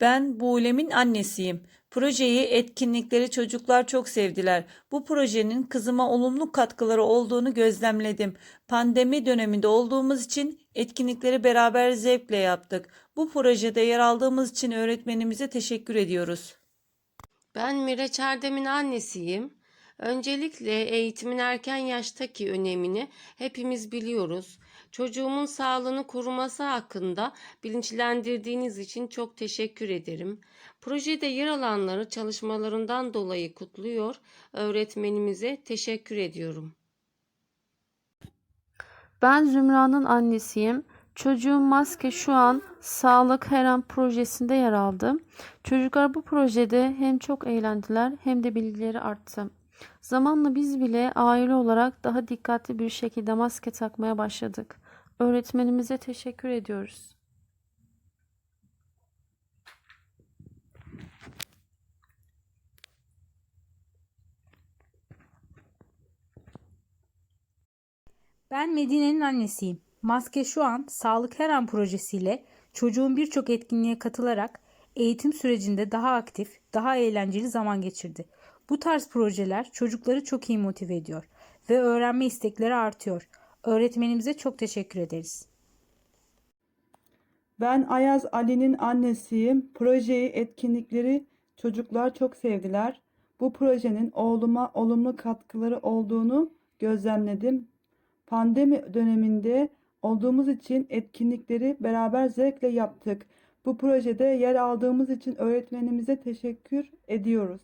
Ben Buğlem'in annesiyim. Projeyi, etkinlikleri çocuklar çok sevdiler. Bu projenin kızıma olumlu katkıları olduğunu gözlemledim. Pandemi döneminde olduğumuz için etkinlikleri beraber zevkle yaptık. Bu projede yer aldığımız için öğretmenimize teşekkür ediyoruz. Ben Miraç Erdem'in annesiyim. Öncelikle eğitimin erken yaştaki önemini hepimiz biliyoruz. Çocuğumun sağlığını koruması hakkında bilinçlendirdiğiniz için çok teşekkür ederim. Projede yer alanları çalışmalarından dolayı kutluyor, öğretmenimize teşekkür ediyorum. Ben Zümra'nın annesiyim. Çocuğum Maske şu an Sağlık Her An projesinde yer aldı. Çocuklar bu projede hem çok eğlendiler hem de bilgileri arttı. Zamanla biz bile aile olarak daha dikkatli bir şekilde maske takmaya başladık. Öğretmenimize teşekkür ediyoruz. Ben Medine'nin annesiyim. Maske şu an Sağlık Her An projesiyle çocuğun birçok etkinliğe katılarak eğitim sürecinde daha aktif, daha eğlenceli zaman geçirdi. Bu tarz projeler çocukları çok iyi motive ediyor ve öğrenme istekleri artıyor. Öğretmenimize çok teşekkür ederiz. Ben Ayaz Ali'nin annesiyim. Projeyi, etkinlikleri çocuklar çok sevdiler. Bu projenin oğluma olumlu katkıları olduğunu gözlemledim. Pandemi döneminde olduğumuz için etkinlikleri beraber zevkle yaptık. Bu projede yer aldığımız için öğretmenimize teşekkür ediyoruz.